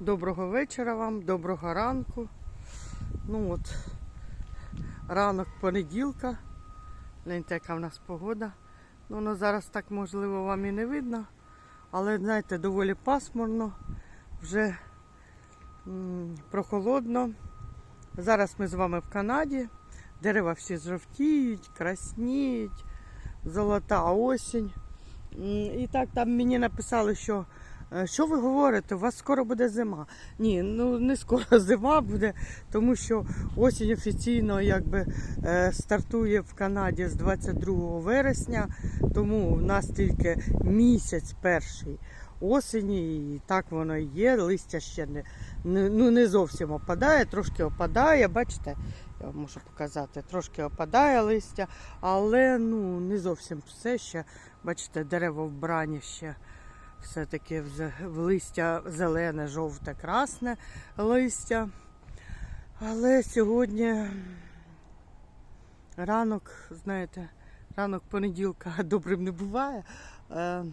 Доброго вечора вам, доброго ранку. Ну от, ранок понеділка. Гляньте, яка в нас погода. Ну, воно зараз так можливо вам і не видно. Але знаєте, доволі пасмурно, вже м, прохолодно. Зараз ми з вами в Канаді. Дерева всі жовтіють, красніють, золота осінь. І так там мені написали, що що ви говорите, у вас скоро буде зима. Ні, ну не скоро зима буде, тому що осінь офіційно якби е, стартує в Канаді з 22 вересня, тому в нас тільки місяць перший осені, і так воно і є. Листя ще не, ну, не зовсім опадає, трошки опадає, бачите, я можу показати, трошки опадає листя, але ну, не зовсім все ще. Бачите, дерева вбрані ще все-таки в, листя зелене, жовте, красне листя. Але сьогодні ранок, знаєте, ранок понеділка добрим не буває. Е,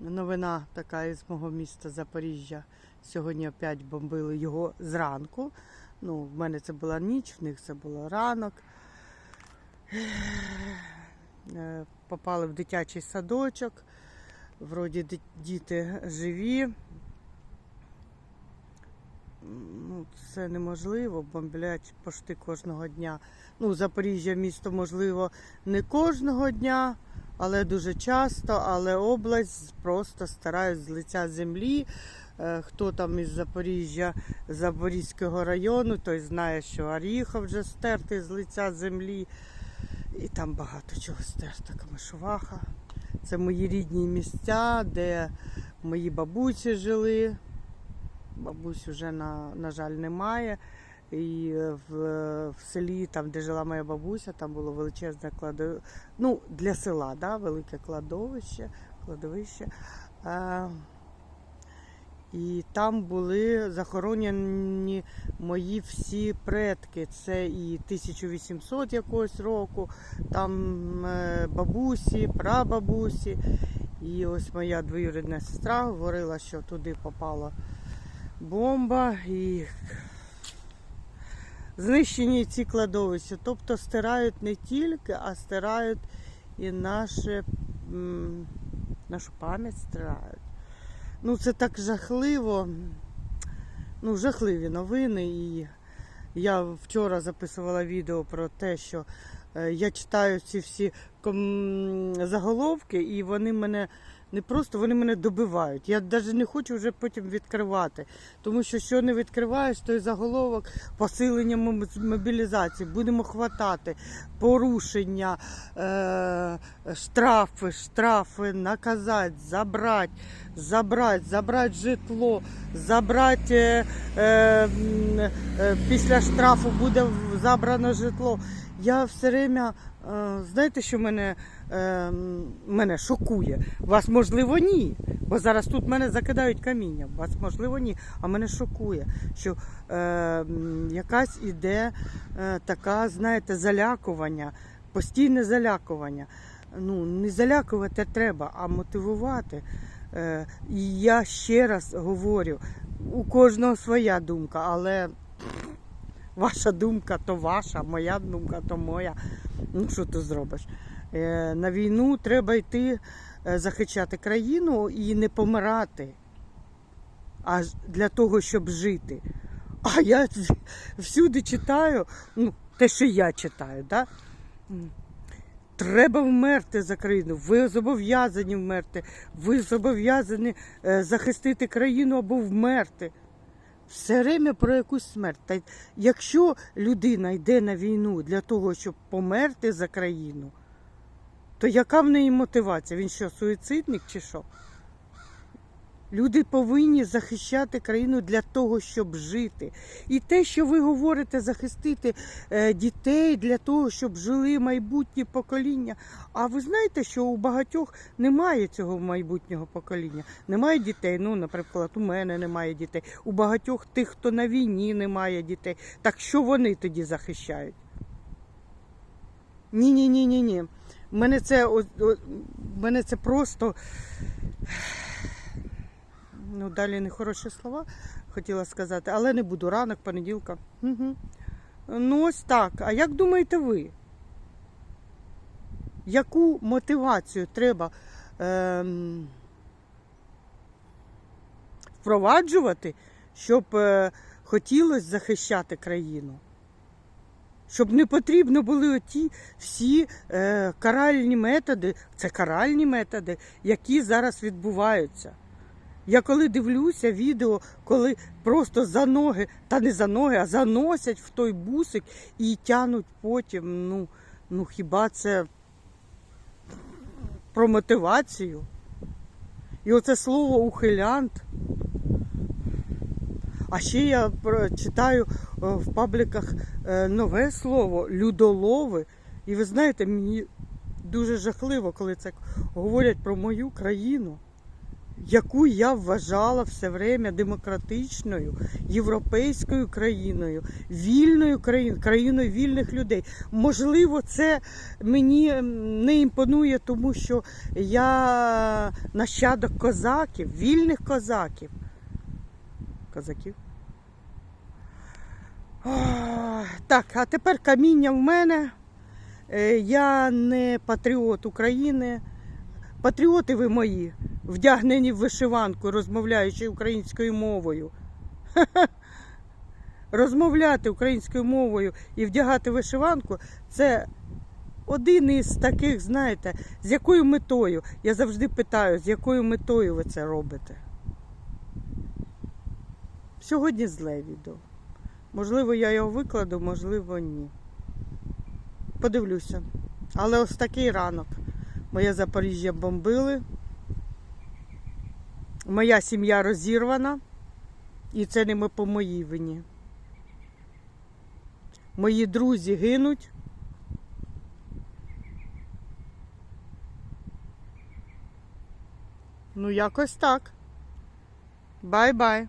Новина така із мого міста Запоріжжя. Сьогодні опять бомбили його зранку. Ну, в мене це була ніч, в них це було ранок. Е, Попали в дитячий садочок. Вроді діти живі. Ну, це неможливо, бомблять пошти кожного дня. Ну, Запоріжжя місто, можливо, не кожного дня, але дуже часто. Але область просто старають з лиця землі. Е, Хто там із Запоріжжя, Запорізького району, той знає, що Оріхов вже стертий з лиця землі. І там багато чого стерто, Камишуваха. Це мої рідні місця, де мої бабусі жили. Бабусь вже, на, на жаль, немає. І е, в, в селі, там, де жила моя бабуся, там було величезне кладовище. Ну, для села, да, велике кладовище, кладовище. І там були захоронені мої всі предки. Це і 1800 якогось року, там е, бабусі, прабабусі. І ось моя двоюрідна сестра говорила, що туди попала бомба і знищені ці кладовища. Тобто стирають не тільки, а стирають і наше, нашу пам'ять стирають. Ну, це так жахливо. Ну, жахливі новини. І я вчора записувала відео про те, що е, я читаю ці всі заголовки, і вони мене не просто вони мене добивають. Я навіть не хочу вже потім відкривати. Тому що що не відкриваєш, той заголовок посилення мобілізації, будемо хватати, порушення, е- штрафи, штрафи, наказати, забрати, забрати, забрати житло, забрати е- е- е, після штрафу буде забрано житло. Я все время, е, знаєте, що мене, е, мене шокує? Вас можливо ні. Бо зараз тут мене закидають каміння. Вас можливо ні. А мене шокує, що е, якась іде е, така, знаєте, залякування, постійне залякування. Ну, не залякувати треба, а мотивувати. Е, і я ще раз говорю, у кожного своя думка, але ваша думка то ваша, моя думка то моя. Ну, що ти зробиш? Е, на війну треба йти е, захищати країну і не помирати, а для того, щоб жити. А я всюди читаю, ну, те, що я читаю, да? Треба вмерти за країну. Ви зобов'язані вмерти. Ви зобов'язані е, захистити країну або вмерти. Все время про якусь смерть. Та якщо людина йде на війну для того, щоб померти за країну, то яка в неї мотивація? Він що, суїцидник чи що? Люди повинні захищати країну для того, щоб жити. І те, що ви говорите, захистити е, дітей для того, щоб жили майбутні покоління. А ви знаєте, що у багатьох немає цього майбутнього покоління? Немає дітей. Ну, наприклад, у мене немає дітей. У багатьох тих, хто на війні, немає дітей. Так що вони тоді захищають? Ні, ні, ні, ні, ні. Мене це, мене це просто. Ну, далі не хороші слова хотіла сказати, але не буду ранок, понеділка. Угу. Ну, ось так. А як думаєте ви? Яку мотивацію треба ем, впроваджувати, щоб е, хотілося захищати країну? Щоб не потрібно були оті всі е, каральні методи, це каральні методи, які зараз відбуваються. Я коли дивлюся відео, коли просто за ноги, та не за ноги, а заносять в той бусик і тянуть потім. Ну, ну хіба це про мотивацію? І оце слово ухилянт. А ще я читаю е, в пабліках е, нове слово людолови. І ви знаєте, мені дуже жахливо, коли це говорять про мою країну, яку я вважала все время демократичною, європейською країною, вільною країною, країною вільних людей. Можливо, це мені не імпонує, тому що я нащадок козаків, вільних козаків. Козаків. Ох, Так, а тепер каміння в мене. Е, Я не патріот України. Патріоти ви мої, вдягнені в вишиванку, розмовляючи українською мовою. Розмовляти українською мовою і вдягати вишиванку це один із таких, знаєте, з якою метою. Я завжди питаю, з якою метою ви це робите. Сьогодні зле відео. Можливо, я його викладу, можливо, ні. Подивлюся. Але ось такий ранок. Моє Запоріжжя бомбили. Моя сім'я розірвана. І це не ми по моїй вині. Мої друзі гинуть. Ну, якось так. Бай-бай.